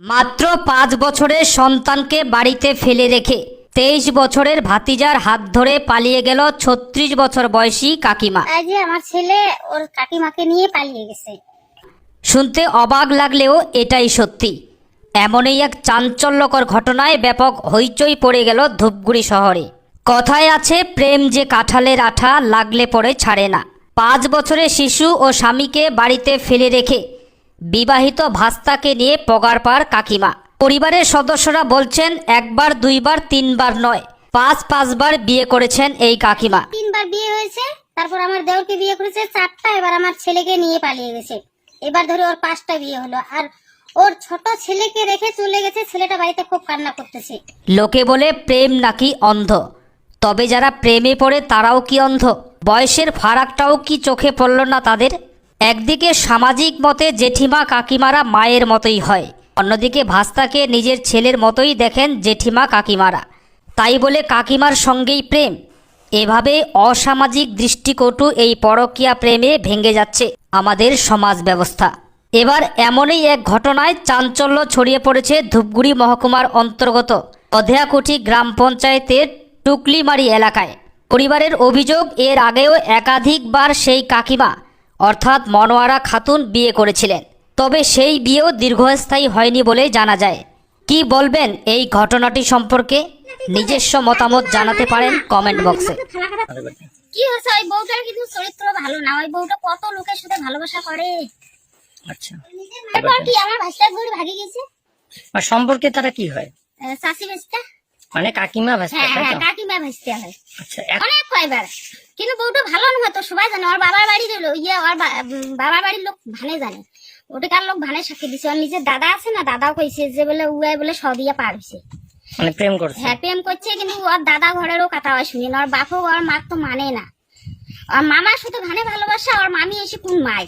মাত্র পাঁচ বছরের সন্তানকে বাড়িতে ফেলে রেখে তেইশ বছরের ভাতিজার হাত ধরে পালিয়ে গেল ছত্রিশ বছর বয়সী কাকিমা। যে আমার ছেলে ওর কাকিমাকে নিয়ে পালিয়ে গেছে। শুনতে অবাক লাগলেও এটাই সত্যি। এমনই এক চাঞ্চল্যকর ঘটনায় ব্যাপক হইচই পড়ে গেল ধূপগুড়ি শহরে। কথায় আছে প্রেম যে কাঁঠালের আঠা লাগলে পরে ছাড়ে না। পাঁচ বছরের শিশু ও স্বামীকে বাড়িতে ফেলে রেখে বিবাহিত ভাস্তাকে নিয়ে পগারপার কাকিমা। পরিবারের সদস্যরা বলছেন একবার দুইবার তিনবার নয়। পাঁচ পাঁচবার বিয়ে করেছেন এই কাকিমা। তিনবার বিয়ে হয়েছে তারপর আমার দেওরকে বিয়ে করেছে চারটা এবার আমার ছেলেকে নিয়ে পালিয়ে গেছে। এবার ধরে ওর পাঁচটা বিয়ে হলো আর ওর ছোট ছেলেকে রেখে চলে গেছে ছেলেটা বাড়িতে খুব কান্না করতেছে। লোকে বলে প্রেম নাকি অন্ধ? তবে যারা প্রেমে পড়ে তারাও কি অন্ধ? বয়সের ফারাকটাও কি চোখে পড়ল না তাদের? একদিকে সামাজিক মতে জেঠিমা কাকিমারা মায়ের মতোই হয়, অন্যদিকে ভাস্তাকে নিজের ছেলের মতোই দেখেন জেঠিমা কাকিমারা। তাই বলে কাকিমার সঙ্গেই প্রেম। এভাবে অসামাজিক দৃষ্টিকটু এই পরকীয়া প্রেমে ভেঙে যাচ্ছে আমাদের সমাজ ব্যবস্থা। এবার এমনই এক ঘটনায় চাঞ্চল্য ছড়িয়ে পড়েছে ধূপগুড়ি মহকুমার অন্তর্গত অধেয়াকুঠি গ্রাম পঞ্চায়েতের টুকলিমারি এলাকায়। পরিবারের অভিযোগ, এর আগেও একাধিকবার সেই কাকিমা অর্থাৎ মনোয়ারা খাতুন বিয়ে করেছিলেন। তবে সেই বিয়েও দীর্ঘস্থায়ী হয়নি বলে জানা যায়। কি বলবেন এই ঘটনাটি সম্পর্কে? নিজস্ব মতামত জানাতে পারেন কমেন্ট বক্সে। কি হয়েছে? ওই বউটার কিন্তু চরিত্র ভালো না। ওই বউটা কত লোকের সাথে ভালোবাসা করে? আচ্ছা। তারপর কি আমার ঘরে ভাগে গেছে? আর সম্পর্কে তারা কি হয়? চাষি ভাইটা মানে কাকিমা ভাস্তা হ্যাঁ হ্যাঁ কাকিমা ভাইটা হয় আচ্ছা অনেক কয়বার। কিন্তু বউটা ভালো নয় তো সবাই জানে। ওর বাবার লোক ইয়ে ওর বাবার বাড়ির লোক ভানে জানে। ওটাকার লোক ভানে সাক্ষী দিছে। ওর নিজের দাদা আছে না দাদাও কইছে যে বলে উয়াই বলে সদিয়া পার হইছে। মানে প্রেম করছে? হ্যাঁ প্রেম করছে কিন্তু ওর দাদা ঘরেরও কথা হয় শুনি না। ওর বাপও ওর মা তো মানে না। ওর মামার শুধু ভানে ভালোবাসা ওর মামি এসে কোন মাই?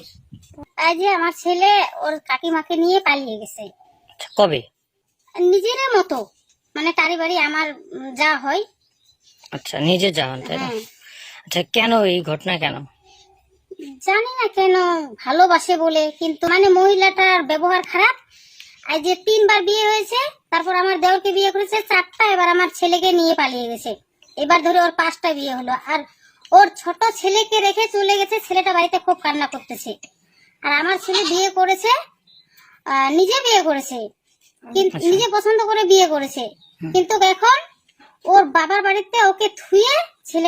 এই যে আমার ছেলে ওর কাকিমাকে নিয়ে পালিয়ে গেছে। আচ্ছা, কবে? নিজের মতো। মানে তারি বাড়ি আমার যা হয়। আচ্ছা নিজে যান তাই না? হ্যাঁ। আচ্ছা কেন এই ঘটনা কেন? জানি না কেন ভালোবাসে বলে কিন্তু মানে মহিলাটার ব্যবহার খারাপ। আর যে তিনবার বিয়ে হয়েছে তারপর আমার দেওরকে বিয়ে করেছে চারটা এবার আমার ছেলেকে নিয়ে পালিয়ে গেছে। এবার ধরে ওর পাঁচটা বিয়ে হলো। আর ওর ছোট ছেলেকে রেখে চলে গেছে ছেলেটা বাড়িতে খুব কান্না করতেছে। আর আমার ছেলে বিয়ে করেছে নিজে বিয়ে করেছে। নিজে পছন্দ করে বিয়ে করেছে। কিন্তু এখন ওর বাবার বাড়িতে ওকে থুয়ে ছেলে